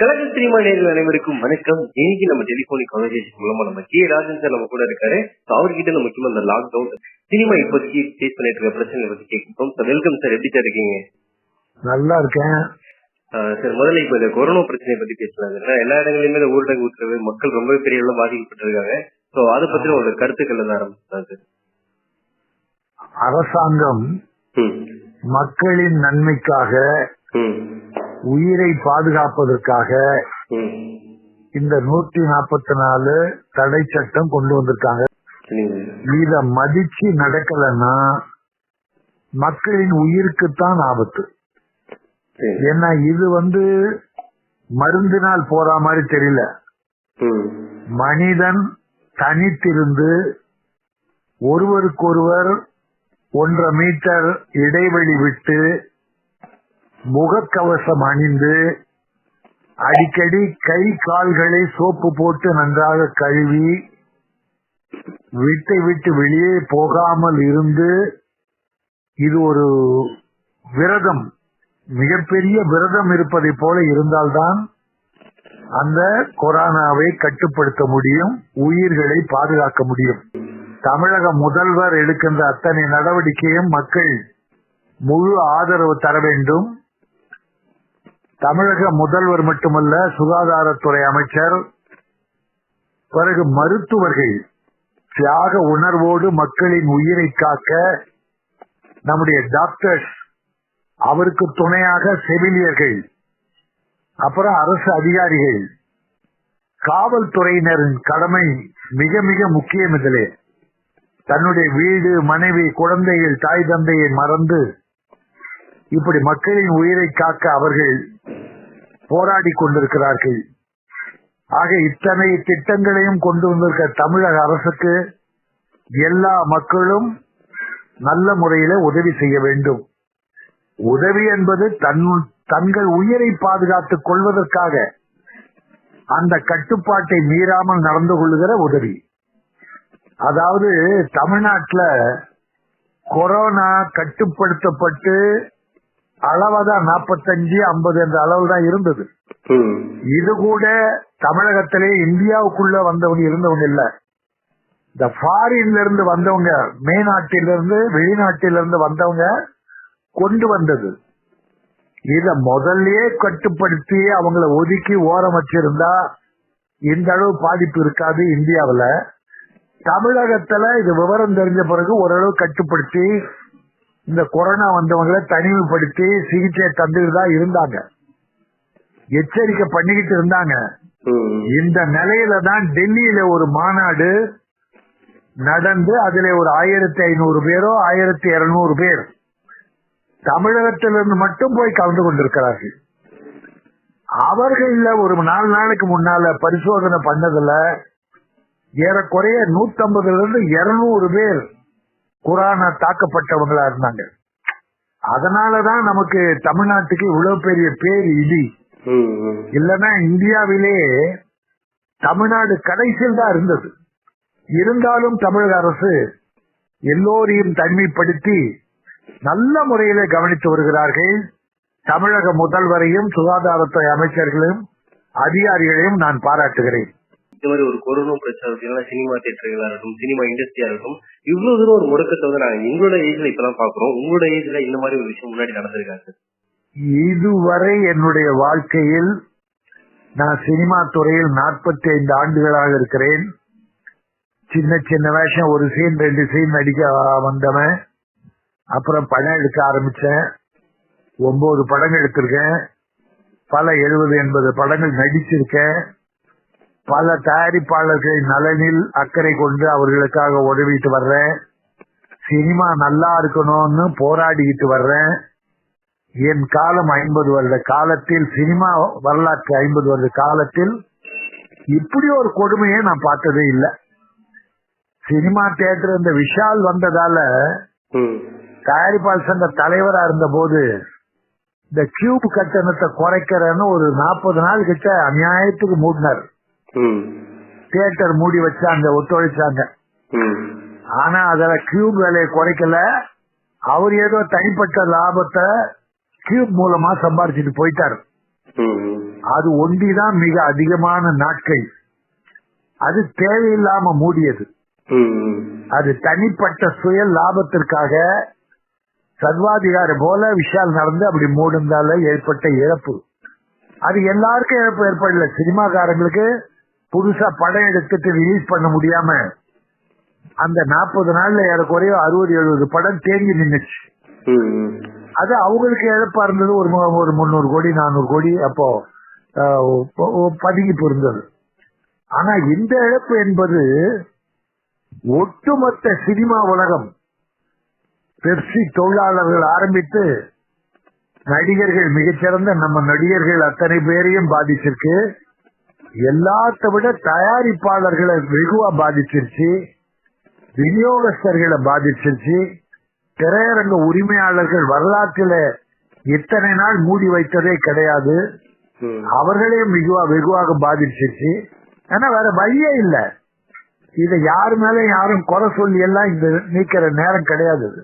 கழக சினிமா நேர்கள் அனைவருக்கும் வணக்கம். இன்னைக்கு நம்ம டெலிபோனிக் கான்வர்சேஷன் மூலமா நம்ம கே ராஜன் சார் நம்ம கூட இருக்காரு. அவர்கிட்ட நம்ம முக்கியமா இந்த லாக்டவுன் சினிமா இப்போதைக்கு ஃபேஸ் பண்ணிட்டு இருக்க பிரச்சனை பத்தி கேட்கும் வெல்கம் சார் எப்படி சார் இருக்கீங்க? நல்லா இருக்கேன். சார் முதல்ல இப்ப இந்த கொரோனா பிரச்சனையை பத்தி பேசலாம் எல்லா இடங்களிலுமே இந்த ஊரடங்கு உத்தரவு மக்கள் ரொம்ப பெரிய அளவு பாதிக்கப்பட்டிருக்காங்க. சோ அதை பத்தி உங்களோட கருத்துக்கள் தான் சார் அரசாங்கம் மக்களின் நன்மைக்காக உயிரை பாதுகாப்பதற்காக இந்த நூற்றி நாற்பத்தி நாலு தடை சட்டம் கொண்டு வந்திருக்காங்க. இத மதிச்சு நடக்கலன்னா மக்களின் உயிருக்குத்தான் ஆபத்து. ஏன்னா இது வந்து மருந்தினால் போற மாதிரி தெரியல. மனிதன் தனித்திருந்து ஒருவருக்கொருவர் ஒன்றரை மீட்டர் இடைவெளி விட்டு முகக்கவசம் அணிந்து அடிக்கடி கை கால்களை சோப்பு போட்டு நன்றாக கழுவி வீட்டை விட்டு வெளியே போகாமல் இருந்து இது ஒரு விரதம். மிகப்பெரிய விரதம் இருப்பதை போல இருந்தால்தான் அந்த கொரோனாவை கட்டுப்படுத்த முடியும் உயிர்களை பாதுகாக்க முடியும். தமிழக முதல்வர் எடுக்கின்ற அத்தனை நடவடிக்கையும் மக்கள் முழு ஆதரவு தர வேண்டும். தமிழக முதல்வர் மட்டுமல்ல சுகாதாரத்துறை அமைச்சர் பிறகு மருத்துவர்கள் தியாக உணர்வோடு மக்களின் உயிரை காக்க நம்முடைய டாக்டர்ஸ் அவருக்கு துணையாக செவிலியர்கள் அப்புறம் அரசு அதிகாரிகள் காவல்துறையினரின் கடமை மிக மிக முக்கியம் இதிலே. தன்னுடைய வீடு மனைவி குழந்தைகள் தாய் தந்தையை மறந்து இப்படி மக்களின் உயிரை காக்க அவர்கள் போராடி கொண்டிருக்கிறார்கள். ஆக இத்தனை திட்டங்களையும் கொண்டு வந்திருக்க தமிழக அரசுக்கு எல்லா மக்களும் நல்ல முறையில உதவி செய்ய வேண்டும். உதவி என்பது தன் தங்கள் உயிரை பாதுகாத்துக் கொள்வதற்காக அந்த கட்டுப்பாட்டை மீறாமல் நடந்து கொள்ளுகிற உதவி. அதாவது தமிழ்நாட்டில் கொரோனா கட்டுப்படுத்தப்பட்டு அளவுதான் நாற்பத்தஞ்சு ஐம்பது என்ற அளவு தான் இருந்தது இது கூட தமிழகத்திலே இந்தியாவுக்குள்ள வந்தவங்க இருந்தவங்க இல்ல. இந்த ஃபாரின்ல இருந்து வந்தவங்க மேநாட்டிலிருந்து வெளிநாட்டிலிருந்து வந்தவங்க கொண்டு வந்தது. இத முதல்லயே கட்டுப்படுத்தி அவங்கள ஒதுக்கி ஓரம் வச்சிருந்தா இந்த அளவு பாதிப்பு இருக்காது இந்தியாவுல. தமிழகத்துல இது விவரம் தெரிஞ்ச பிறகு ஓரளவு கட்டுப்படுத்தி இந்த கொரோனா வந்தவங்களை தனிமைப்படுத்தி சிகிச்சை தந்துட்டு தான் இருந்தாங்க. எச்சரிக்கை பண்ணிக்கிட்டு இருந்தாங்க. இந்த நிலையில தான் டெல்லியில ஒரு மாநாடு நடந்து அதுல ஒரு ஆயிரத்தி ஐநூறு பேரோ ஆயிரத்தி இருநூறு பேர் தமிழகத்திலிருந்து மட்டும் போய் கலந்து கொண்டிருக்கிறார்கள். அவர்கள ஒரு நாலு நாளுக்கு முன்னால பரிசோதனை பண்ணதுல ஏறக்குறைய நூத்தம்பதுல இருந்து இருநூறு பேர் கொரோனா தாக்கப்பட்டவங்களா இருந்தாங்க. அதனாலதான் நமக்கு தமிழ்நாட்டுக்கு இவ்வளவு பெரிய பேர் இடி. ம் இல்லைன்னா இந்தியாவிலே தமிழ்நாடு கடைசியில் தான் இருந்தது. இருந்தாலும் தமிழக அரசு எல்லோரையும் தனிமைப்படுத்தி நல்ல முறையில கவனித்து வருகிறார்கள். தமிழக முதல்வரையும் சுகாதாரத்துறை அமைச்சர்களையும் அதிகாரிகளையும் நான் பாராட்டுகிறேன். இந்த மாதிரி ஒரு கொரோனா பிரச்சனை அப்படின்னா சினிமா தியேட்டர்களா இருக்கட்டும் சினிமா இண்டஸ்ட்ரியா இருக்கட்டும் இவ்வளவு தூரம் ஒரு முடக்கத்தை வந்து நாங்க எங்களோட ஏஜ்ல இப்பதான் பாக்குறோம். உங்களோட ஏஜ்ல இந்த மாதிரி ஒரு விஷயம் முன்னாடி நடந்திருக்காங்க இதுவரை என்னுடைய வாழ்க்கையில் நான் சினிமா துறையில் நாற்பத்தி ஐந்து ஆண்டுகளாக இருக்கிறேன். சின்ன சின்ன வேஷம் ஒரு சீன் ரெண்டு சீன் நடிக்க வந்தவன். அப்புறம் படம் எடுக்க ஆரம்பிச்சேன். ஒன்பது படங்கள் எடுத்திருக்கேன். பல எழுபது எண்பது படங்கள் நடிச்சிருக்கேன். பல தயாரிப்பாளர்களின் நலனில் அக்கறை கொண்டு அவர்களுக்காக உதவிட்டு வர்றேன். சினிமா நல்லா இருக்கணும்னு போராடிக்கிட்டு வர்றேன். என் காலம் ஐம்பது வருட காலத்தில் சினிமா வரலாற்று ஐம்பது வருட காலத்தில் இப்படி ஒரு கொடுமையை நான் பார்த்ததே இல்லை. சினிமா தியேட்டர் இந்த விஷால் வந்ததால தயாரிப்பாளர் சங்க தலைவரா இருந்த போது இந்த கியூப் கட்டணத்தை குறைக்கிறேன்னு ஒரு நாற்பது நாள் கிட்ட அநியாயத்துக்கு மூடினார். ம் தியேட்டர் மூடி வச்சாங்க ஒத்துழைச்சாங்க. ஆனா அதுல கியூப் விலையை குறைக்கல. அவர் ஏதோ தனிப்பட்ட லாபத்தை கியூப் மூலமா சம்பாரிச்சுட்டு போயிட்டாரு. அது ஒண்டிதான் மிக அதிகமான நாட்கள். அது தேவையில்லாம மூடியது. அது தனிப்பட்ட சுய லாபத்திற்காக சர்வாதிகாரி போல விஷால் நடந்து அப்படி மூடுந்தால ஏற்பட்ட இழப்பு. அது எல்லாருக்கும் இழப்பு ஏற்படல. சினிமாக்காரங்களுக்கு புதுசா படம் எடுத்துட்டு ரிலீஸ் பண்ண முடியாம அந்த நாற்பது நாள்ல ஏறக்குறைய அறுபது எழுபது படம் தேங்கி ம். அது அவங்களுக்கு இழப்பா இருந்தது. ஒரு ஒரு முந்நூறு கோடி நானூறு கோடி அப்போ பதுங்கி போயிருந்தது. ஆனா இந்த இழப்பு என்பது ஒட்டுமொத்த சினிமா உலகம் பெப்சி தொழிலாளர்கள் ஆரம்பித்து நடிகர்கள் மிகச்சிறந்த நம்ம நடிகர்கள் அத்தனை பேரையும் பாதிச்சிருக்கு. எல்லாத்த விட தயாரிப்பாளர்களை வெகுவா பாதிச்சிருச்சு விநியோகஸ்தர்களை பாதிச்சிருச்சு திரையரங்க உரிமையாளர்கள் வரலாற்றில இத்தனை நாள் மூடி வைத்ததே கிடையாது ம். அவர்களே மிகுவா வெகுவாக பாதிச்சிருச்சு ஆனா வேற வழியே இல்ல இதை யாரு மேல யாரும் குறை சொல்லி எல்லாம் இந்த நீக்கிற நேரம் கிடையாது இது.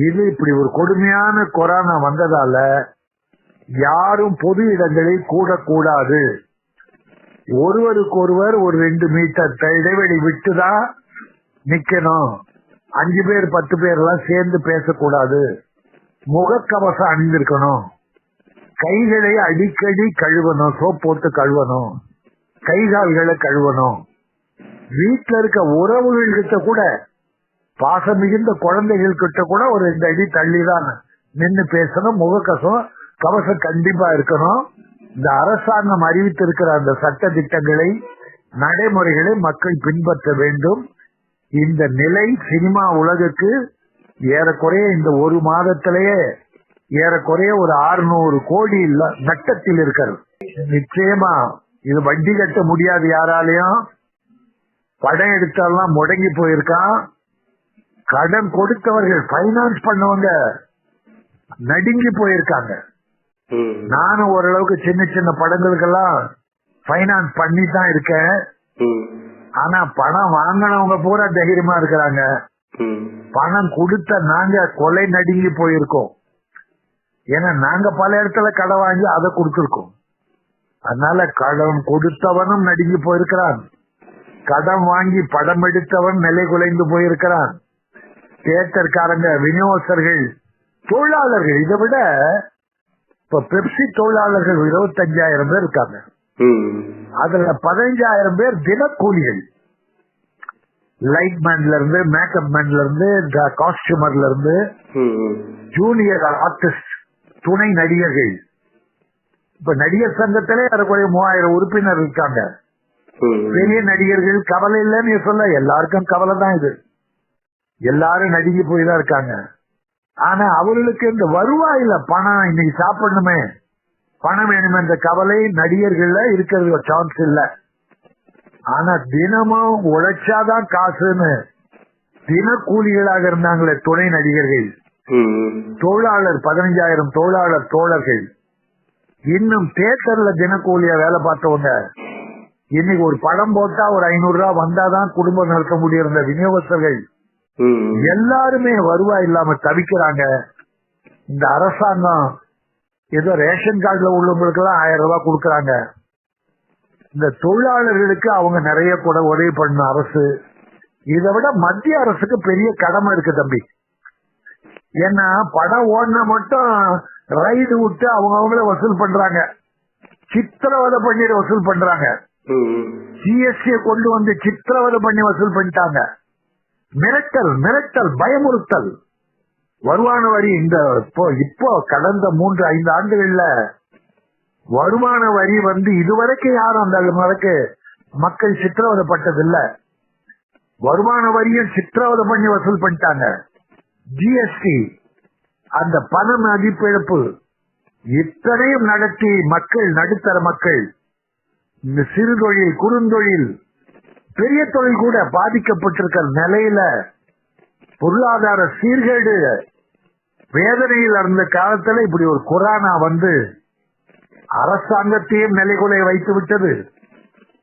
இது இப்படி ஒரு கொடுமையான கொரோனா வந்ததால யாரும் பொது இடங்களில் கூடக்கூடாது ஒருவருக்கு ஒருவர் ஒரு ரெண்டு மீட்டர் த- இடைவெளி விட்டுதான் நிக்கணும். அஞ்சு பேர் பத்து பேர் எல்லாம் சேர்ந்து பேசக்கூடாது. முகக்கவசம் அணிந்திருக்கணும். கைகளை அடிக்கடி கழுவணும். சோப் போட்டு கழுவணும். கை கால்களை கழுவணும். வீட்டுல இருக்க உறவுகள் கிட்ட கூட பாசம் மிகுந்த குழந்தைகள் கிட்ட கூட ஒரு ரெண்டு அடி தள்ளிதான் நின்று பேசணும். முகக்கசம் கவசம் கண்டிப்பா இருக்கணும். இந்த அரசாங்கம் அறிவித்திருக்கிற அந்த சட்ட திட்டங்களை நடைமுறைகளை மக்கள் பின்பற்ற வேண்டும். இந்த நிலை சினிமா உலகுக்கு ஏறக்குறைய இந்த ஒரு மாதத்திலேயே ஏறக்குறைய ஒரு 600 கோடி நட்டத்தில் இருக்கிறது. நிச்சயமா இது வட்டி கட்ட முடியாது யாராலையும். படம் எடுத்தாலாம் முடங்கி போயிருக்கான். கடன் கொடுத்தவர்கள் பைனான்ஸ் பண்ணவங்க நடுங்கி போயிருக்காங்க. நானும் ஓரளவுக்கு சின்ன சின்ன படங்களுக்கெல்லாம் பைனான்ஸ் பண்ணி தான் இருக்கேன். ஆனா பணம் வாங்கினவங்க பூரா தைரியமா இருக்கிறாங்க. பணம் கொடுத்த நாங்க கொலை நடுங்கி போயிருக்கோம். ஏன்னா நாங்க பல இடத்துல கடன் வாங்கி அதை கொடுத்திருக்கோம். அதனால கடன் கொடுத்தவனும் நடுங்கி போயிருக்கிறான். கடன் வாங்கி படம் எடுத்தவன் நிலை குலைந்து போயிருக்கிறான். தியேட்டர்காரங்க விநியோகஸ்தர்கள் தொழிலாளர்கள் இதை விட இப்ப பெப்சி தொழிலாளர்கள் இருபத்தஞ்சாயிரம் பேர் இருக்காங்க. அதுல பதினஞ்சாயிரம் பேர் தினக்கூலிகள் லைட் மேன்ல இருந்து மேக்கப் மேன்ல இருந்து காஸ்டியூமர்ல இருந்து. ஜூனியர் ஆர்டிஸ்ட் துணை நடிகர்கள் இப்ப நடிகர் சங்கத்திலே ஏறக்குறைய மூவாயிரம் உறுப்பினர் இருக்காங்க. பெரிய நடிகர்கள் கவலை இல்லைன்னு சொல்ல எல்லாருக்கும் கவலை தான் இது எல்லாரும் நடுங்கி போய் தான் இருக்காங்க ஆனா அவர்களுக்கு இந்த வருவாயில பணம் இன்னைக்கு சாப்பிடணுமே. பணம் வேணுமே என்ற கவலை நடிகர்கள்ல இருக்கிறது சான்ஸ் இல்ல. ஆனா தினமும் உழைச்சாதான் காசுன்னு தினக்கூலிகளாக இருந்தாங்களே துணை நடிகர்கள். தொழிலாளர் பதினஞ்சாயிரம் தொழிலாளர் தோழர்கள். இன்னும் தேட்டர்ல தினக்கூலியா வேலை பார்த்தவங்க. இன்னைக்கு ஒரு படம் போட்டா ஒரு ஐநூறு ரூபாய் வந்தாதான் குடும்பம் நடத்த முடியும் இந்த விநியோகஸ்தர்கள். எல்லாருமே வருவாய் இல்லாம தவிக்கிறாங்க. இந்த அரசாங்கம் ஏதோ ரேஷன் கார்டுல உள்ளவங்களுக்கு எல்லாம் ஆயிரம் ரூபாய் கொடுக்கறாங்க. இந்த தொழிலாளர்களுக்கு அவங்க நிறைய கூட உதவி பண்ண அரசு. இதை விட மத்திய அரசுக்கு பெரிய கடமை இருக்கு தம்பி. ஏன்னா படம் ஓடினா மட்டும் ரைடு விட்டு அவங்க அவங்கள வசூல் பண்றாங்க. சித்திரவதை பண்ணிட்டு வசூல் பண்றாங்க. ஜிஎஸ்டியை கொண்டு வந்து சித்திரவதை பண்ணி வசூல் பண்ணிட்டாங்க. மிரட்டல் மிரட்டல் பயமுறுத்தல். வருமான வரி இந்த இப்போ இப்போ கடந்த மூன்று ஐந்து ஆண்டுகள்ல வருமான வரி வந்து இதுவரைக்கும் யாரும் அந்த அளவுக்கு மக்கள் சித்திரவதைப்பட்டதில்ல. வருமான வரியும் சித்திரவதை பண்ணி வசூல் பண்ணிட்டாங்க. ஜிஎஸ்டி அந்த பண மதிப்பிழப்பு இத்தனையும் நடத்தி மக்கள் நடுத்தர மக்கள் இந்த சிறு தொழில் குறுந்தொழில் பெரிய தொழில் கூட பாதிக்கப்பட்டிருக்கிற நிலையில பொருளாதார சீர்கேடு வேதனையில் இருந்த காலத்துல இப்படி ஒரு கொரோனா வந்து அரசாங்கத்தையும் நிலைகுலை வைத்து விட்டது.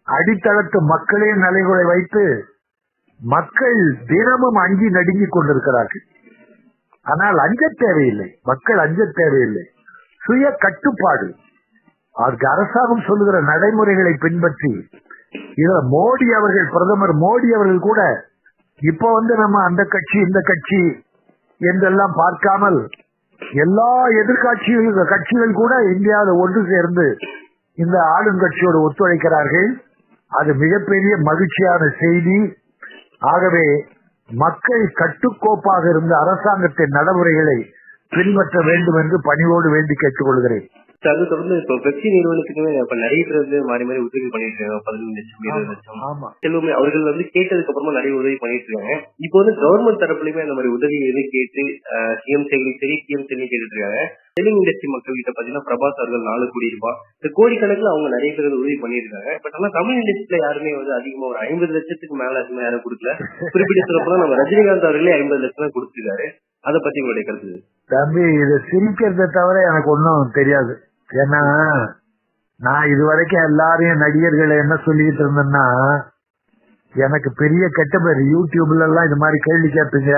அடித்தளத்து மக்களையும் நிலைகுலை வைத்து மக்கள் தினமும் அஞ்சி நடுங்கிக் கொண்டிருக்கிறார்கள். ஆனால் அஞ்ச தேவையில்லை. மக்கள் அஞ்ச தேவையில்லை. சுய கட்டுப்பாடு. அதுக்கு அரசாங்கம் சொல்லுகிற நடைமுறைகளை பின்பற்றி இதுல மோடி அவர்கள் பிரதமர் மோடி அவர்கள் கூட இப்ப வந்து நம்ம அந்த கட்சி இந்த கட்சி என்றெல்லாம் பார்க்காமல் எல்லா எதிர்கட்சிகள் கட்சிகள் கூட இந்தியாவில் ஒன்று சேர்ந்து இந்த ஆளுங்கட்சியோடு ஒத்துழைக்கிறார்கள். அது மிகப்பெரிய மகிழ்ச்சியான செய்தி. ஆகவே மக்கள் கட்டுக்கோப்பாக இருந்த அரசாங்கத்தின் நடைமுறைகளை பின்பற்ற வேண்டும் என்று பணியோடு வேண்டி கேட்டுக்கொள்கிறேன். அது தொடர்ந்து இப்போ பெப்சி நிறுவனத்துக்குமே இப்ப நிறைய பேர் வந்து மாறி மாறி உதவி பண்ணிட்டு இருக்காங்க. பதினஞ்சு லட்சம் இருபது லட்சம். ஆமா. செல்வமே அவர்கள் வந்து கேட்டதுக்கு அப்புறமா நிறைய உதவி பண்ணிட்டு இருக்காங்க. இப்போ வந்து கவர்மெண்ட் தரப்புலயுமே அந்த மாதிரி உதவி எது கேட்டு சிஎம் செயலி சரி சிஎம் செயலி கேட்டுட்டு இருக்காங்க. தெலுங்கு இண்டஸ்ட்ரி மக்கள் கிட்ட பாத்தீங்கன்னா பிரபாஸ் அவர்கள் நாலு கோடி ரூபாய். இந்த கோடிக்கணக்கில் அவங்க நிறைய பேர் உதவி பண்ணிருக்காங்க பட் ஆனா தமிழ் இண்டஸ்ட்ரியில யாருமே வந்து அதிகமா ஒரு ஐம்பது லட்சத்துக்கு மேல அதிகமா யாரும் கொடுக்கல. குறிப்பிட்ட சொல்லப்போனா நம்ம ரஜினிகாந்த் அவர்களே ஐம்பது லட்சம் தான் கொடுத்துருக்காரு. அதை பத்தி உங்களுடைய கருத்து? தம்பி இது சிரிக்கிறத தவிர எனக்கு ஒன்றும் தெரியாது. ஏன்னா நான் இதுவரைக்கும் எல்லாரையும் நடிகர்களை என்ன சொல்லிட்டு இருந்தேன்னா எனக்கு பெரிய கெட்ட பேர் யூடியூப்ல எல்லாம் இது மாதிரி கேள்வி கேட்பீங்க.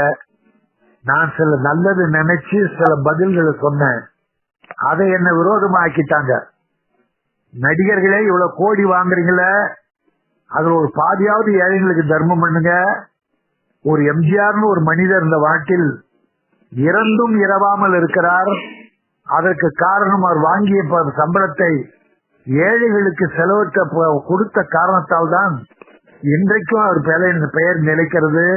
நான் சில நல்லது நினைச்சு சில பதில்களை சொன்னேன். அதை என்ன விரோதமா ஆக்கிட்டாங்க நடிகர்களே இவ்வளவு கோடி வாங்குறீங்களே அதுல ஒரு பாதியாவது ஏழைங்களுக்கு தர்மம் பண்ணுங்க. ஒரு எம்ஜிஆர்னு ஒரு மனிதர் இந்த வாட்டில் இறந்தும் இரவாமல் இருக்கிறார். அதற்கு காரணம் அவர் வாங்கிய சம்பளத்தை ஏழைகளுக்கு செலவற்ற ப- கொடுத்த காரணத்தால் தான் இன்றைக்கும் அவர் பெயர் பெயர் நிலைக்கிறது.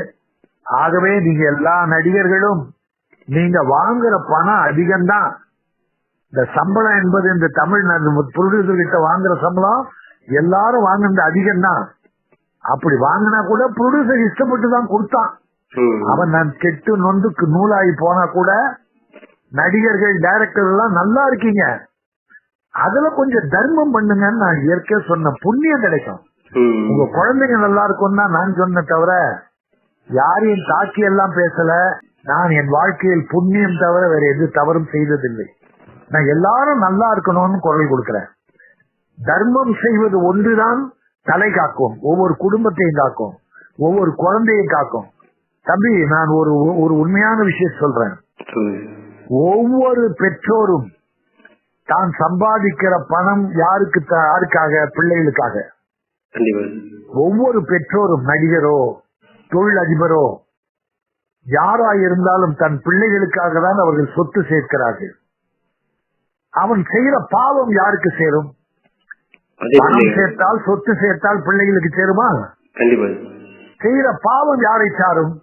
ஆகவே நீங்க எல்லா நடிகர்களும் நீங்க வாங்குற பணம் அதிகம்தான். இந்த சம்பளம் என்பது இந்த தமிழ் ப்ரொடியூசர் கிட்ட வாங்குற சம்பளம் எல்லாரும் வாங்குறது அதிகம்தான். அப்படி வாங்கினா கூட ப்ரொடியூசர் இஷ்டப்பட்டு தான் கொடுத்தான் அவன் நான் கெட்டு நொந்துக்கு நூலாகி போனா கூட நடிகர்கள் டைரக்டர் எல்லாம் நல்லா இருக்கீங்க. அதுல கொஞ்சம் தர்மம் பண்ணுங்கன்னு நான் இயற்கையா சொன்ன புண்ணியம் கிடைக்கும். உங்க குழந்தைங்க நல்லா இருக்கும் தான் நான் சொன்ன தவிர யாரையும் தாக்கி எல்லாம் பேசல. நான் என் வாழ்க்கையில் புண்ணியம் தவிர வேற எது தவறும் செய்ததில்லை. நான் எல்லாரும் நல்லா இருக்கணும்னு குரல் கொடுக்கிறேன். தர்மம் செய்வது ஒன்றுதான் தலை காக்கும். ஒவ்வொரு குடும்பத்தையும் காக்கும். ஒவ்வொரு குழந்தையை காக்கும். தம்பி நான் ஒரு ஒரு உண்மையான விஷயம் சொல்றேன். ஒவ்வொரு பெற்றோரும் தான் சம்பாதிக்கிற பணம் யாருக்கு யாருக்காக? பிள்ளைகளுக்காக. ஒவ்வொரு பெற்றோரும் நடிகரோ தொழில் அதிபரோ யாரா இருந்தாலும் தன் பிள்ளைகளுக்காக தான் அவர்கள் சொத்து சேர்க்கிறார்கள். அவன் செய்யற பாவம் யாருக்கு சேரும்? பணம். சேர்த்தால் சொத்து சேர்த்தால் பிள்ளைகளுக்கு சேருமா? செய்யற பாவம் யாரை சாரும்?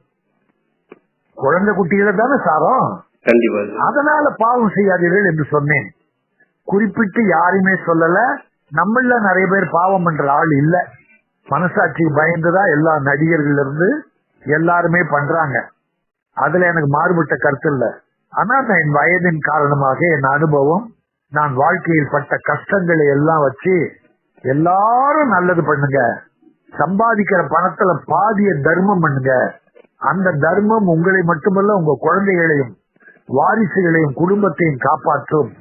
குழந்தை குட்டிகளை தானே சாரும்? கண்டிப்பா. அதனால பாவம் செய்யாதீர்கள் என்று சொன்னேன். குறிப்பிட்டு யாருமே சொல்லல. நம்மள நிறைய பேர் பாவம் பண்ற ஆள் இல்ல. மனசாட்சிக்கு பயந்துதான் எல்லா நடிகர்கள் இருந்து எல்லாருமே பண்றாங்க. அதுல எனக்கு மாறுபட்ட கருத்து இல்ல. ஆனா நான் என் வயதின் காரணமாக என் அனுபவம் நான் வாழ்க்கையில் பட்ட கஷ்டங்களை எல்லாம் வச்சு எல்லாரும் நல்லது பண்ணுங்க. சம்பாதிக்கிற பணத்துல பாதிய தர்மம் பண்ணுங்க. அந்த தர்மம் உங்களை மட்டுமல்ல உங்க குழந்தைகளையும் வாரிசுகளையும் குடும்பத்தையும் காப்பாற்றும்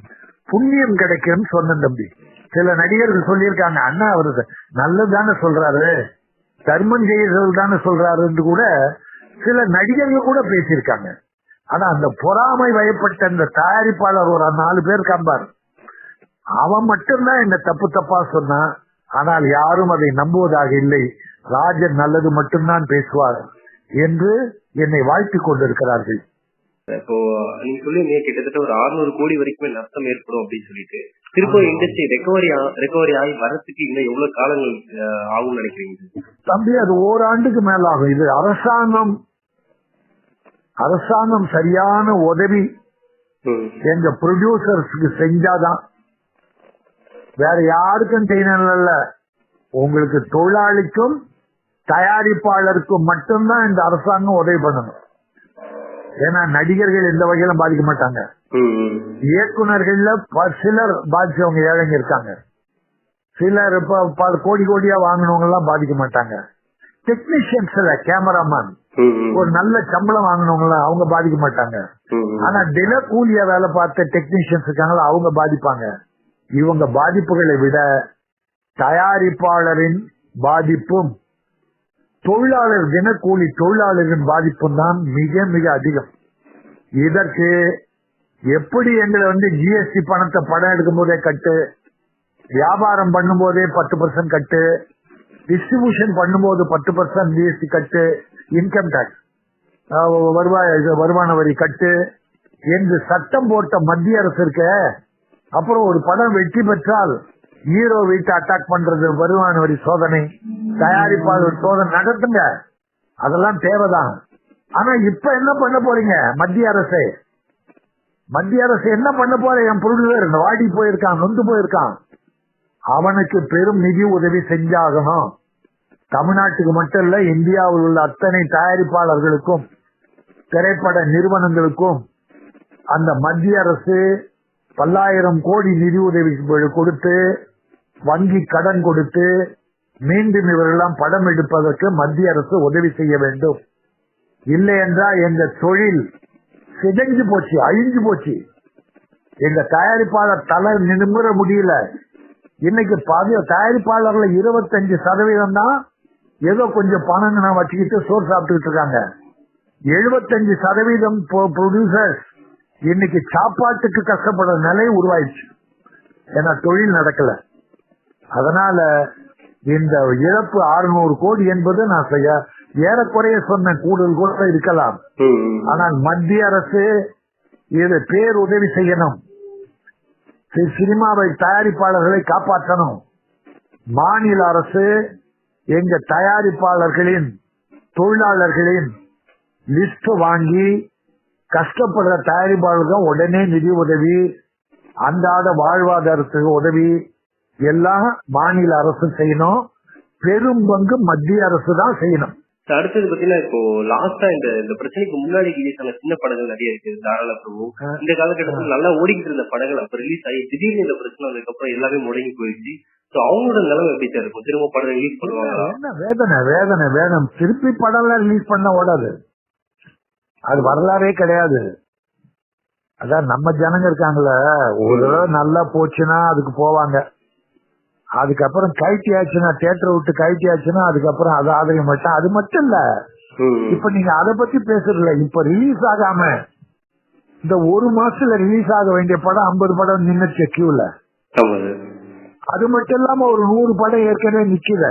புண்ணியம் கிடைக்கும் சொன்ன தம்பி. சில நடிகர்கள் சொல்லியிருக்காங்க அண்ணா அவரு நல்லதுதானே சொல்றாரு. தர்மம் செய்யறது தானே சொல்றாரு கூட சில நடிகர்கள் கூட பேசியிருக்காங்க. ஆனா அந்த பொறாமை வயப்பட்ட அந்த தயாரிப்பாளர் ஒரு நாலு பேர் காம்பார் அவன் மட்டும்தான் என்ன தப்பு தப்பா சொன்னான் ஆனால் யாரும் அதை நம்புவதாக இல்லை. ராஜன் நல்லது மட்டும்தான் பேசுவார் என்று என்னை வாழ்த்தி கொண்டிருக்கிறார்கள். இப்போ நீங்க சொல்லிருந்தீங்க கிட்டத்தட்ட ஒரு 600 கோடி வரைக்குமே நஷ்டம் ஏற்படும் அப்படின்னு சொல்லிட்டு. திரும்ப இண்டஸ்ட்ரி ரெக்கவரி ரெக்கவரி ஆகி வரதுக்கு இன்னும் எவ்வளவு காலங்கள் அஹ், ஆகும்னு நினைக்கிறீங்க தம்பி அது ஓராண்டுக்கு மேலாகும் இது அரசாங்கம் அரசாங்கம் சரியான உதவி. எங்க ப்ரொடியூசர்ஸ்க்கு செஞ்சாதான். வேற யாருக்கும் செய்யணும்ல உங்களுக்கு தொழிலாளிக்கும் தயாரிப்பாளருக்கும் மட்டும்தான் இந்த அரசாங்கம் உதவி பண்ணணும். ஏன்னா நடிகர்கள் எந்த வகையிலும் பாதிக்க மாட்டாங்க. ப- சிலர் பாதிச்சவங்க ஏழைங்க இருக்காங்க. சிலர் இப்ப கோடி கோடியா வாங்கினவங்க எல்லாம் பாதிக்க மாட்டாங்க. டெக்னீஷியன்ஸ்ல கேமராமேன். ஒரு நல்ல சம்பளம் வாங்கினவங்க எல்லாம் அவங்க பாதிக்க மாட்டாங்க. ஆனா தின கூலியா வேலை பார்த்த டெக்னீஷியன்ஸ் இருக்காங்களா அவங்க பாதிப்பாங்க. இவங்க பாதிப்புகளை விட தயாரிப்பாளரின் பாதிப்பும் தொழிலாளர் தினக்கூலி தொழிலாளரின் பாதிப்பும் தான் மிக மிக அதிகம். இதற்கு எப்படி எங்களை வந்து ஜிஎஸ்டி பணத்தை படம் எடுக்கும் போதே கட்டு வியாபாரம் பண்ணும்போதே பத்து பர்சன்ட் கட்டு டிஸ்ட்ரிபியூஷன் பண்ணும்போது பத்து பர்சன்ட் ஜிஎஸ்டி கட்டு இன்கம் டாக்ஸ் வருவாய் வருமான வரி கட்டு என்று சட்டம் போட்ட மத்திய அரசு இருக்க அப்புறம் ஒரு படம் வெற்றி பெற்றால் ஹீரோ வீட்டை அட்டாக் பண்றது வருமான வரி சோதனை. தயாரிப்பாளர் சோதனை நடத்துங்க. அதெல்லாம் தேவைதான். ஆனா இப்ப என்ன பண்ண போறீங்க மத்திய அரசு? மத்திய அரசு என்ன பண்ண போற? என் பொருள் வாடி போயிருக்கான் நொந்து போயிருக்கான். அவனுக்கு பெரும் நிதி உதவி செஞ்சாகணும். தமிழ்நாட்டுக்கு மட்டும் இல்ல இந்தியாவில் உள்ள அத்தனை தயாரிப்பாளர்களுக்கும் திரைப்பட நிறுவனங்களுக்கும் அந்த மத்திய அரசு பல்லாயிரம் கோடி நிதி உதவி கொடுத்து வங்கி கடன் கொடுத்து மீண்டும் இவரெல்லாம் படம் எடுப்பதற்கு மத்திய அரசு உதவி செய்ய வேண்டும். இல்லை என்றால் எங்க தொழில் சிதைஞ்சு போச்சு அழிஞ்சு போச்சு. எங்க தயாரிப்பாளர் தலை நிமிர முடியல. இன்னைக்கு பாதி தயாரிப்பாளர்ல இருபத்தஞ்சு சதவீதம் தான் ஏதோ கொஞ்சம் பணம் நான் வச்சுக்கிட்டு சோறு சாப்பிட்டுக்கிட்டு இருக்காங்க. எழுபத்தஞ்சு சதவீதம் ப்ரொடியூசர்ஸ் இன்னைக்கு சாப்பாட்டுக்கு கஷ்டப்படுற நிலை உருவாயிடுச்சு. ஏன்னா தொழில் நடக்கல. அதனால இந்த இழப்பு அறுநூறு கோடி என்பது நான் செய்ய ஏறக்குறைய சொன்ன கூடுதல் கூட இருக்கலாம். ஆனால் மத்திய அரசு இது பேர் உதவி செய்யணும் சினிமாவை தயாரிப்பாளர்களை காப்பாற்றணும். மாநில அரசு எங்க தயாரிப்பாளர்களின் தொழிலாளர்களின் லிஸ்ட் வாங்கி கஷ்டப்படுற தயாரிப்பாளர்கள் உடனே நிதி உதவி அன்றாட வாழ்வாதாரத்துக்கு உதவி எல்லாம் மாநில அரசு செய்யணும். பெரும் பங்கு மத்திய அரசு தான் செய்யணும். அடுத்தது பாத்தீங்கன்னா இப்போ லாஸ்டா இந்த இந்த பிரச்சனைக்கு முன்னாடி ரிலீஸ் சின்ன படங்கள் நிறைய இருக்கு. தாராள பிரபு இந்த காலகட்டத்தில் நல்லா ஓடிக்கிட்டு இருந்த படங்கள் அப்ப ரிலீஸ் ஆகி திடீர்னு இந்த பிரச்சனை வந்ததுக்கப்புறம் எல்லாமே முடங்கி போயிடுச்சு. சோ அவங்களோட நிலைமை எப்படி சார் இருக்கும்? திரும்ப படம் ரிலீஸ் பண்ணுவாங்களா? என்ன வேதனை வேதனை வேணும். திருப்பி படம் ரிலீஸ் பண்ண ஓடாது. அது வரலாறே கிடையாது. அதான் நம்ம ஜனங்க இருக்காங்களே ஒரு தடவை நல்லா போச்சுன்னா அதுக்கு போவாங்க. அதுக்கப்புறம் கைட்டி ஆச்சுன்னா தியேட்டர் விட்டு கைட்டி ஆச்சுன்னா அதுக்கப்புறம் அது ஆதரவு மாட்டேன். அது மட்டும் இல்ல. இப்ப நீங்க அதை பத்தி பேசுறதுல இப்ப ரிலீஸ் ஆகாம இந்த ஒரு மாசத்துல ரிலீஸ் ஆக வேண்டிய படம் ஐம்பது படம் நின்னுச்சு கியூல அது மட்டும் இல்லாம ஒரு நூறு படம் ஏற்கனவே நிக்குத.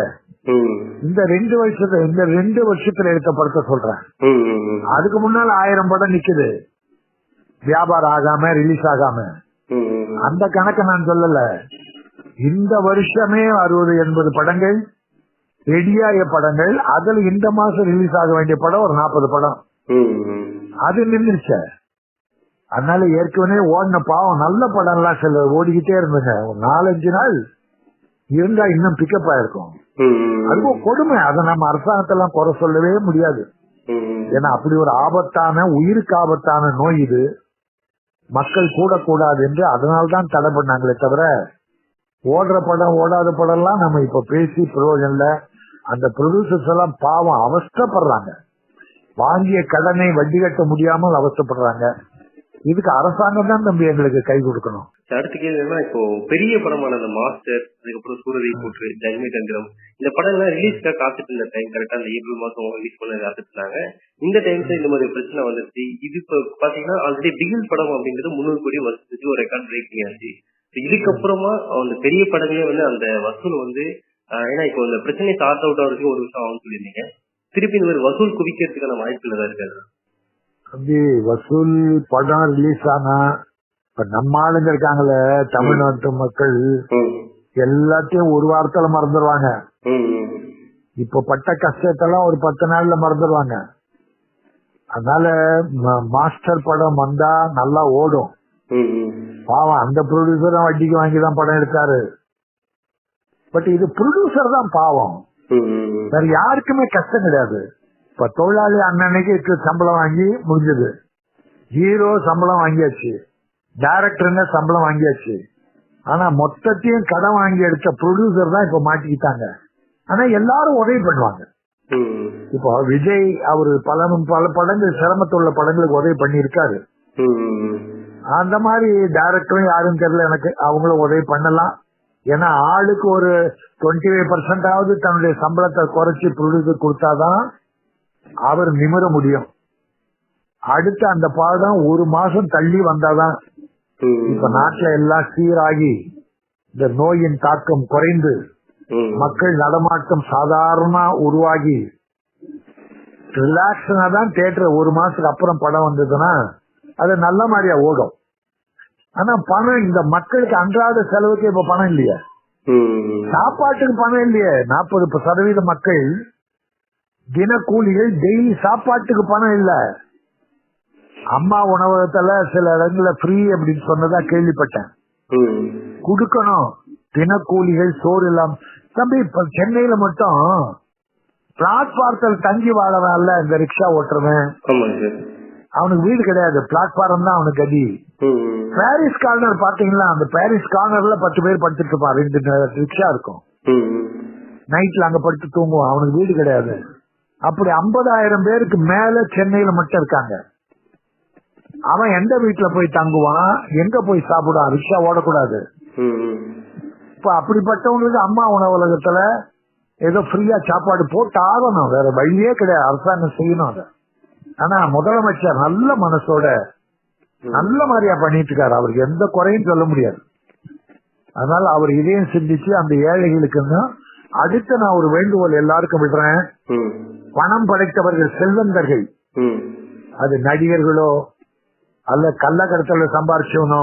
இந்த ரெண்டு வருஷத்துல இந்த ரெண்டு வருஷத்துல எடுத்த படத்தை சொல்றேன். அதுக்கு முன்னால ஆயிரம் படம் நிக்குது. வியாபாரம் ஆகாம ரிலீஸ் ஆகாம. அந்த கணக்கை நான் சொல்லல. இந்த வருஷமே அறுபது எண்பது படங்கள் ரெடியாய படங்கள் அதுல இந்த மாசம் ரிலீஸ் ஆக வேண்டிய படம் ஒரு நாற்பது படம். அது நின்றுச்ச. அதனால ஏற்கனவே ஓடின பாவம் நல்ல படம் எல்லாம் சில ஓடிக்கிட்டே இருந்துங்க ஒரு நாலஞ்சு நாள் இருந்தா இன்னும் பிக்கப் ஆயிருக்கும். அதுவும் கொடுமை. அதை நம்ம அரசாங்கத்தெல்லாம் குறை சொல்லவே முடியாது. ஏன்னா அப்படி ஒரு ஆபத்தான உயிருக்கு ஆபத்தான நோய் இது. மக்கள் கூடக்கூடாது என்று அதனால்தான் தடை பண்ணாங்களே தவிர ஓடுற படம் ஓடாத படம் எல்லாம் நம்ம இப்ப பேசி பிரயோஜனம் இல்ல அந்த ப்ரொடியூசர்ஸ் எல்லாம் பாவம் அவஸ்தப்படுறாங்க. வாங்கிய கடனை வட்டி கட்ட முடியாமல் அவஸ்தப்படுறாங்க. இதுக்கு அரசாங்கம் தான் தம்பி எங்களுக்கு கை கொடுக்கணும். அடுத்த கேள்வி என்ன இப்போ பெரிய படமான அந்த மாஸ்டர் அதுக்கப்புறம் சூரதை போட்டு ஜன்மி தந்திரம் இந்த படம் எல்லாம் ரிலீஸ்க்காக காத்துட்டு இருந்த டைம் கரெக்டா அந்த ஏப்ரல் மாசம் ரிலீஸ் பண்ண காத்துட்டு இருந்தாங்க இந்த டைம்ல இந்த மாதிரி பிரச்சனை வந்துச்சு இது இப்போ பாத்தீங்கன்னா ஆல்ரெடி பிகில் படம் அப்படிங்கிறது முன்னூறு கோடி வருஷத்துக்கு ஒரு ரெக்கார்ட் பிரேக்கிங் ஆச்சு. இதுக்கப்புறமா அந்த பெரிய படங்களே வந்து அந்த வசூல் வந்து ஏன்னா இப்போ இந்த பிரச்சனை சார்ட் அவுட் ஆகிறதுக்கு ஒரு விஷயம் ஆகும் சொல்லியிருந்தீங்க. திருப்பி இந்த மாதிரி வசூல் குவிக்கிறதுக்கான வாய்ப்புகள் ஏதாவது இருக்காது தம்பி வசூல் படம் ரிலீஸ் ஆனா இப்ப நம்ம ஆளுங்க இருக்காங்களே தமிழ்நாட்டு மக்கள் எல்லாத்தையும் ஒரு வாரத்துல மறந்துடுவாங்க இப்ப பட்ட கஷ்டத்தெல்லாம் ஒரு பத்து நாள்ல மறந்துடுவாங்க அதனால மாஸ்டர் படம் வந்தா நல்லா ஓடும். பாவம் அந்த ப்ரொடியூசர் வட்டிக்கு வாங்கி தான் படம் எடுத்தாரு. பட் இது ப்ரொடியூசர் தான் பாவம். வேற யாருக்குமே கஷ்டம் கிடையாது. இப்ப தொழிலாளி அன்னன்னைக்கு சம்பளம் வாங்கி முடிஞ்சது. ஹீரோ சம்பளம் வாங்கியாச்சு. டைரக்டருங்க சம்பளம் வாங்கியாச்சு. ஆனா மொத்தத்தையும் கடன் வாங்கி எடுத்த ப்ரொடியூசர் தான் இப்ப மாட்டிக்கிட்டாங்க. ஆனா எல்லாரும் உதவி பண்ணுவாங்க. இப்போ விஜய் அவரு பல பல படங்கள் சிரமத்துள்ள படங்களுக்கு உதவி பண்ணியிருக்காரு. அந்த மாதிரி டைரக்டரும் யாரும் தெரியல எனக்கு. அவங்களும் உதவி பண்ணலாம். ஏன்னா ஆளுக்கு ஒரு டுவெண்ட்டி ஃபைவ் பர்சன்டாவது தன்னுடைய சம்பளத்தை குறைச்சி ப்ரொடியூசர் கொடுத்தாதான் அவர் நிமிர முடியும். அடுத்து அந்த பாடம் ஒரு மாசம் தள்ளி வந்தாதான். இப்ப நாட்டுல எல்லாம் சீராகி இந்த நோயின் தாக்கம் குறைந்து. மக்கள் நடமாட்டம் சாதாரண உருவாகி ரிலாக்ஸா தான் தியேட்டர் ஒரு மாசத்துக்கு அப்புறம் படம் வந்ததுன்னா அது நல்ல மாதிரியா ஓடும். ஆனா பணம் இந்த மக்களுக்கு அன்றாட செலவுக்கு இப்ப பணம் இல்லையா. சாப்பாட்டுக்கு பணம் இல்லையே. நாற்பது சதவீத மக்கள் தினக்கூலிகள் டெய்லி சாப்பாட்டுக்கு பணம் இல்ல. அம்மா உணவகத்துல சில இடங்கள்ல ஃப்ரீ அப்படின்னு சொன்னதா கேள்விப்பட்டேன். கொடுக்கணும். தினக்கூலிகள் சோறு இல்லாம. தம்பி இப்ப சென்னையில மட்டும் பிளாட்பாரத்தில் தங்கி வாழறான்ல இந்த ரிக்ஷா ஓட்டுறவன்? அவனுக்கு வீடு கிடையாது. பிளாட்பாரம் தான் அவனுக்கு கதி. பாரிஸ் கார்னர் பாத்தீங்களா அந்த பாரிஸ் கார்னர்ல பத்து பேர் படுத்துட்டு இருப்பான் ரெண்டு ரிக்ஷா இருக்கும். நைட்ல அங்க படுத்து தூங்குவான் அவனுக்கு வீடு கிடையாது. அப்படி ஐம்பதாயிரம் பேருக்கு மேல சென்னையில மட்டும் இருக்காங்க. அவன் எந்த வீட்டுல போய் தங்குவான்? எங்க போய் சாப்பிடுவான்? ரிக்ஷா ஓடக்கூடாது. இப்ப அப்படிப்பட்டவங்களுக்கு அம்மா உணவகத்துல ஏதோ ஃப்ரீயா சாப்பாடு போட்டு ஆகணும் வேற வழியே கிடையாது. அரசாங்கம் செய்யணும் அதை. ஆனா முதலமைச்சர் நல்ல மனசோட நல்ல மாதிரியா பண்ணிட்டு இருக்காரு அவருக்கு எந்த குறையும் சொல்ல முடியாது. அதனால அவர் இதையும் சிந்திச்சு அந்த ஏழைகளுக்குன்னு அடுத்து நான் ஒரு வேண்டுகோள் எல்லாருக்கும் விடுறேன். பணம் படைத்தவர்கள் செல்வந்தர்கள். அது நடிகர்களோ அல்ல கள்ளக்கடத்தல சம்பாரிச்சவனோ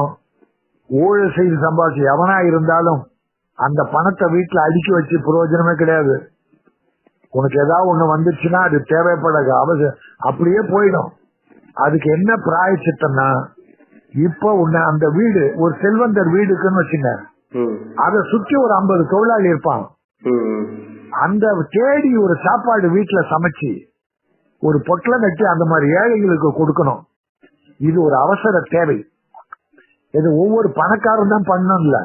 ஊழல் செய்து சம்பாரிச்சு எவனா இருந்தாலும் அந்த பணத்தை வீட்டுல அடுக்கி வச்சு பிரயோஜனமே கிடையாது. உனக்கு ஏதாவது ஒண்ணு வந்துச்சுன்னா அது தேவைப்படாது அவசியம் அப்படியே போயிடும். அதுக்கு என்ன பிராயச்சித்தம்னா இப்ப உன்னை அந்த வீடு ஒரு செல்வந்தர் வீடுக்குன்னு வச்சுங்க. அதை சுற்றி ஒரு ஐம்பது தொழிலாளி இருப்பான். அந்த தேடி ஒரு சாப்பாடு வீட்டுல சமைச்சு ஒரு பொட்டலம் கட்டி அந்த மாதிரி ஏழைகளுக்கு கொடுக்கணும். இது ஒரு அவசர தேவை. இது ஒவ்வொரு பணக்காரன் தான் பண்ணல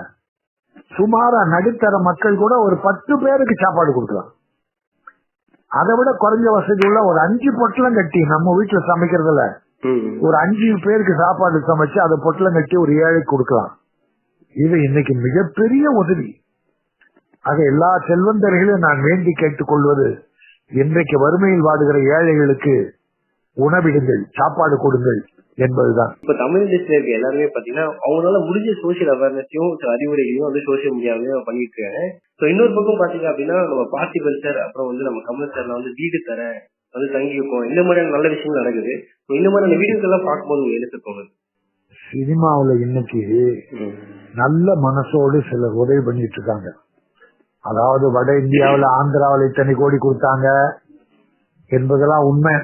சுமாரா நடுத்தர மக்கள் கூட ஒரு பத்து பேருக்கு சாப்பாடு கொடுக்கலாம். அதை விட குறைஞ்ச வசதி உள்ள ஒரு அஞ்சு பொட்டலம் கட்டி நம்ம வீட்டுல சமைக்கிறதுல. ஒரு அஞ்சு பேருக்கு சாப்பாடு சமைச்சு அதை பொட்டலம் கட்டி ஒரு ஏழைக்கு கொடுக்கலாம். இது இன்னைக்கு மிகப்பெரிய உதவி. ஆக எல்லா செல்வந்தர்களையும் நான் வேண்டி கேட்டுக் கொள்வது இன்றைக்கு வறுமையில் வாடுகிற ஏழைகளுக்கு உணவிடுங்கள் சாப்பாடு கொடுங்கள். என்பதுதான். இப்ப தமிழ் இண்டஸ்ட்ரியில இருக்க எல்லாருமே பாத்தீங்கன்னா அவங்களால முடிஞ்ச சோசியல் அவேர்னஸையும் அறிவுரைகளையும் வந்து சோசியல் மீடியாவிலையும் பண்ணிட்டு இருக்காங்க. ஸோ இன்னொரு பக்கம் பாத்தீங்க அப்படின்னா நம்ம பார்த்திபன் சார் அப்புறம் வந்து நம்ம கமல் சார்ல வந்து வீடு தர வந்து தங்கி வைக்கும் இந்த மாதிரியான நல்ல விஷயங்கள் நடக்குது. ஸோ இந்த மாதிரியான வீடியோஸ் எல்லாம் பார்க்கும்போது உங்களுக்கு என்ன தோணுது? சினிமாவுல இன்னைக்கு. நல்ல மனசோடு சிலர் உதவி பண்ணிட்டு இருக்காங்க. அதாவது வட இந்தியாவுல ஆந்திராவுல இத்தனை கோடி கொடுத்தாங்க என்பதெல்லாம் உண்மை.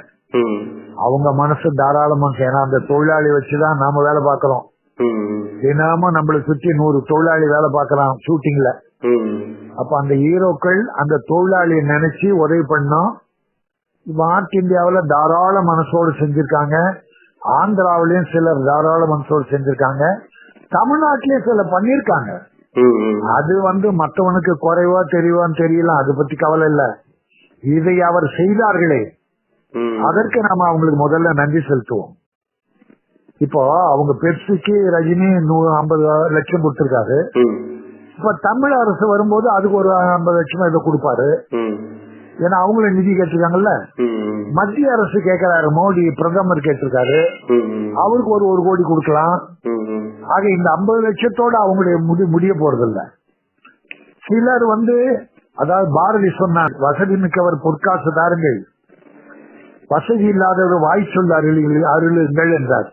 அவங்க மனசு தாராளமா ஏன்னா அந்த தொழிலாளி வச்சுதான் நாம வேலை பார்க்கிறோம் ம். தினமும் நம்மளை சுற்றி நூறு தொழிலாளி வேலை பார்க்கறான் ஷூட்டிங்ல. அப்ப அந்த ஹீரோக்கள் அந்த தொழிலாளியை நினைச்சு உதவி பண்ணோம் நார்த் இந்தியாவுல தாராள மனசோடு செஞ்சிருக்காங்க ஆந்திராவிலயும் சிலர் தாராள மனசோடு செஞ்சிருக்காங்க தமிழ்நாட்டிலயும் சில பண்ணிருக்காங்க. அது வந்து மத்தவனுக்கு குறைவா தெரியவான்னு தெரியல அதை பத்தி கவலை இல்ல இதை அவர் செய்தார்களே. அதற்கு நாம அவங்களுக்கு முதல்ல நன்றி செலுத்துவோம் இப்போ அவங்க பெப்சிக்கு ரஜினி நூ- ஐம்பது லட்சம் கொடுத்திருக்காரு. இப்ப தமிழ் அரசு வரும்போது அதுக்கு ஒரு ஐம்பது லட்சம் இதை கொடுப்பாரு. ஏன்னா அவங்களும் நிதி கேட்டிருக்காங்கல்ல. மத்திய அரசு கேட்கிறாரு மோடி பிரதமர் கேட்டிருக்காரு. அவருக்கு ஒரு ஒரு கோடி கொடுக்கலாம். ஆக இந்த ஐம்பது லட்சத்தோட அவங்களுடைய முடி முடிய போறதில்ல சிலர் வந்து அதாவது பாரதி சொன்னார் வசதி மிக்கவர் பொற்காசு தாருங்கள் வசதி இல்லாதவர் வாய் சொல் அருள் அருளுங்கள் என்றார்.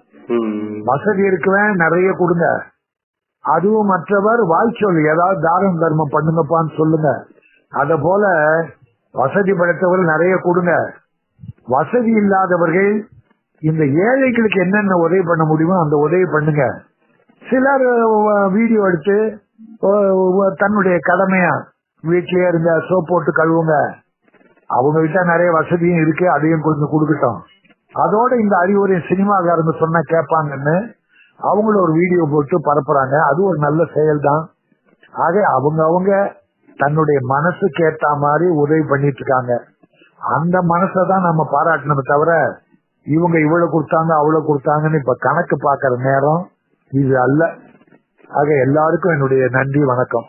வசதி இருக்கவன் நிறைய கொடுங்க. அதுவும் மற்றவர் வாய் சொல் ஏதாவது தானம் தர்மம் பண்ணுங்கப்பான்னு சொல்லுங்க. அத போல வசதி படைத்தவர்கள் நிறைய கொடுங்க. வசதி இல்லாதவர்கள் இந்த ஏழைகளுக்கு என்னென்ன உதவி பண்ண முடியுமோ அந்த உதவி பண்ணுங்க. சிலர் வீடியோ எடுத்து தன்னுடைய கடமையா வீட்லயே இருங்க சோப் போட்டு கழுவுங்க. அவங்க கிட்ட நிறைய வசதியும் இருக்கு அதையும் கொஞ்சம் கொடுக்கட்டும். அதோட இந்த அறிவுரை சினிமாக்காரங்க சொன்னா கேட்பாங்கன்னு அவங்களும் ஒரு வீடியோ போட்டு பரப்புறாங்க. அது ஒரு நல்ல செயல் தான் ஆக அவங்க அவங்க தன்னுடைய மனசுக்கு ஏத்த மாதிரி உதவி பண்ணிட்டு இருக்காங்க. அந்த மனசை தான் நம்ம பாராட்டணுமே தவிர இவங்க இவ்வளவு கொடுத்தாங்க அவ்வளவு கொடுத்தாங்கன்னு இப்ப கணக்கு பாக்குற நேரம் இது அல்ல. ஆக எல்லாருக்கும் என்னுடைய நன்றி வணக்கம்.